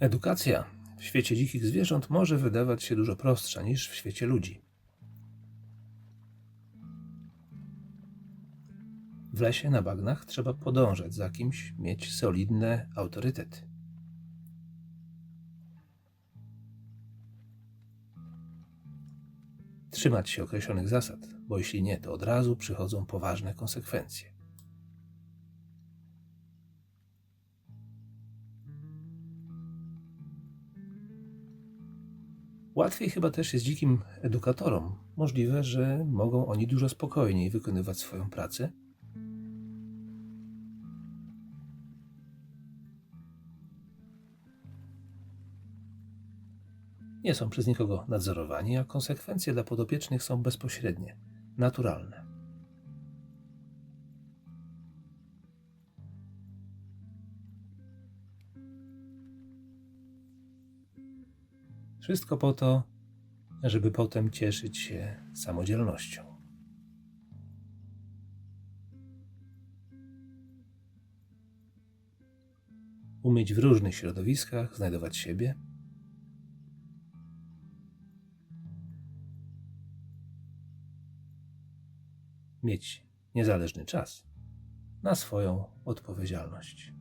Edukacja w świecie dzikich zwierząt może wydawać się dużo prostsza niż w świecie ludzi. W lesie na bagnach trzeba podążać za kimś, mieć solidne autorytety. Trzymać się określonych zasad, bo jeśli nie, to od razu przychodzą poważne konsekwencje. Łatwiej chyba też jest dzikim edukatorom. Możliwe, że mogą oni dużo spokojniej wykonywać swoją pracę. Nie są przez nikogo nadzorowani, a konsekwencje dla podopiecznych są bezpośrednie, naturalne. Wszystko po to, żeby potem cieszyć się samodzielnością. Umieć w różnych środowiskach znajdować siebie. Mieć niezależny czas na swoją odpowiedzialność.